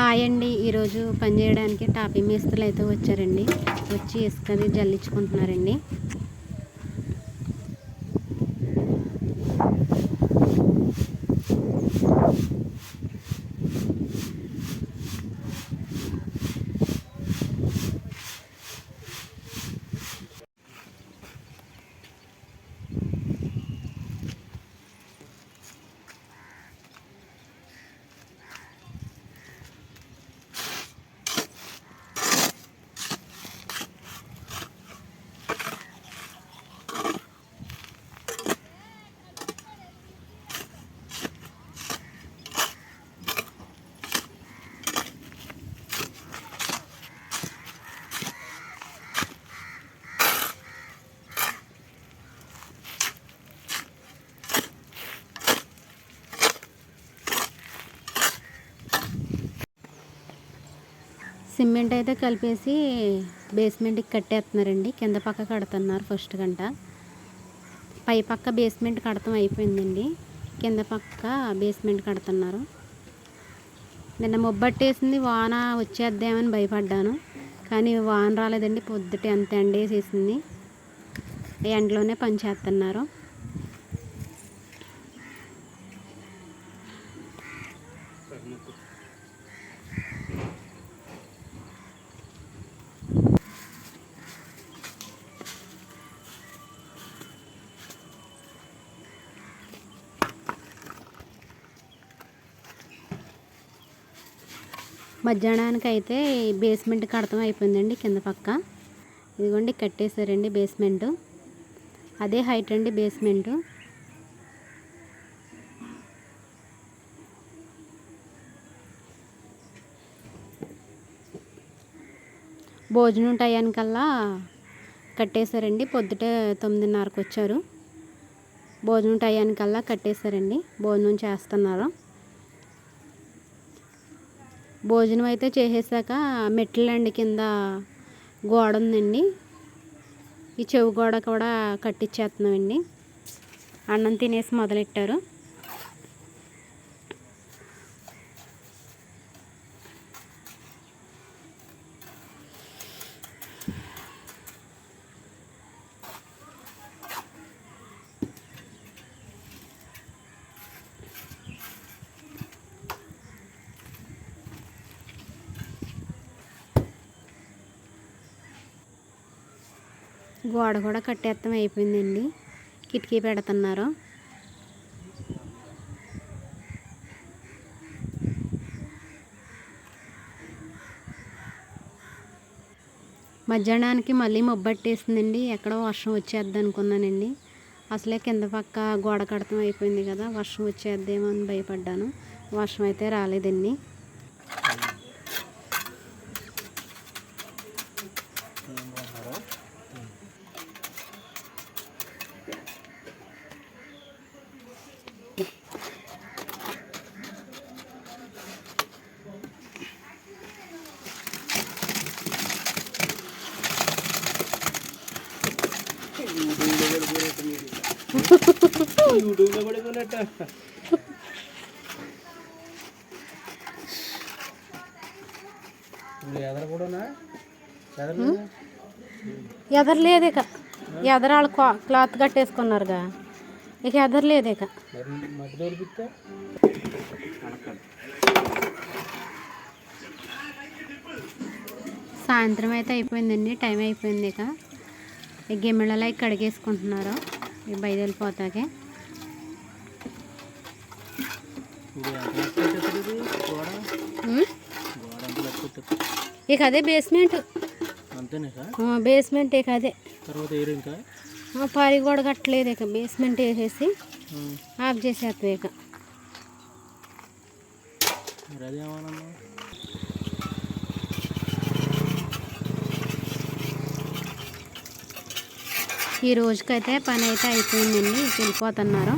Hi అండి. ఈరోజు పని చేయడానికి టాపీ మేస్తులు అయితే వచ్చారండి. వచ్చి ఇసుకది జల్లించుకుంటున్నారండి. సిమెంట్ అయితే కలిపేసి బేస్మెంట్కి కట్టేస్తున్నారండి. కింద పక్క కడుతున్నారు ఫస్ట్ గంట. పై పక్క బేస్మెంట్ కడతం అయిపోయిందండి. కింద పక్క బేస్మెంట్ కడుతున్నారు. నిన్న మొబ్బట్టేసింది వాన వచ్చేద్దామని భయపడ్డాను. కానీ వాన రాలేదండి పొద్దుట ఎంత వేసేసింది. ఎండలోనే పని చేస్తున్నారు. మధ్యాహ్నానికి అయితే బేస్మెంట్ కడతం అయిపోయిందండి కింద పక్క. ఇదిగోండి కట్టేశారండి బేస్మెంట్ అదే హైట్ అండి బేస్మెంట్ భోజనం టయానికల్లా కట్టేశారండి. పొద్దుట తొమ్మిదిన్నరకు వచ్చారు. భోజనం టయానికల్లా కట్టేశారండి. భోజనం చేస్తున్నారు. భోజనం అయితే చేసేసాక మెట్లండి కింద గోడ ఉందండి ఈ చెవు గోడ కూడా కట్టించేస్తున్నామండి అన్నం తినేసి మొదలెట్టారు. గోడ కూడా కట్టేస్తాం అయిపోయిందండి. కిటికీ పెడుతున్నారు. మధ్యాహ్నానికి మళ్ళీ మొబ్బట్టేసిందండి ఎక్కడో వర్షం వచ్చేద్ది అనుకున్నానండి. అసలే కింద పక్క గోడ కడతం అయిపోయింది కదా వర్షం వచ్చేద్దేమో అని భయపడ్డాను. వర్షం అయితే రాలేదండి. ఎదర్లేదు ఎదర ఇక ఎదరాళ్ళు క్లాత్ కట్టేసుకున్నారుగా. ఇక ఎదరలేదు ఇక సాయంత్రం అయితే అయిపోయిందండి టైం అయిపోయింది ఇక ఈ గిమ్మెళ్ళలా కడిగేసుకుంటున్నారు ఈ బయలుదేరిపోతాకే. ఇక అదే బేస్మెంట్ బేస్మెంట్ ఇక అదే. పారి కూడా కట్టలేదు ఇక బేస్మెంట్ వేసేసి. ఆఫ్ చేసేస్తాం ఇక. ఈ రోజుకైతే పని అయితే అయిపోయిందండి వెళ్ళిపోతున్నారు.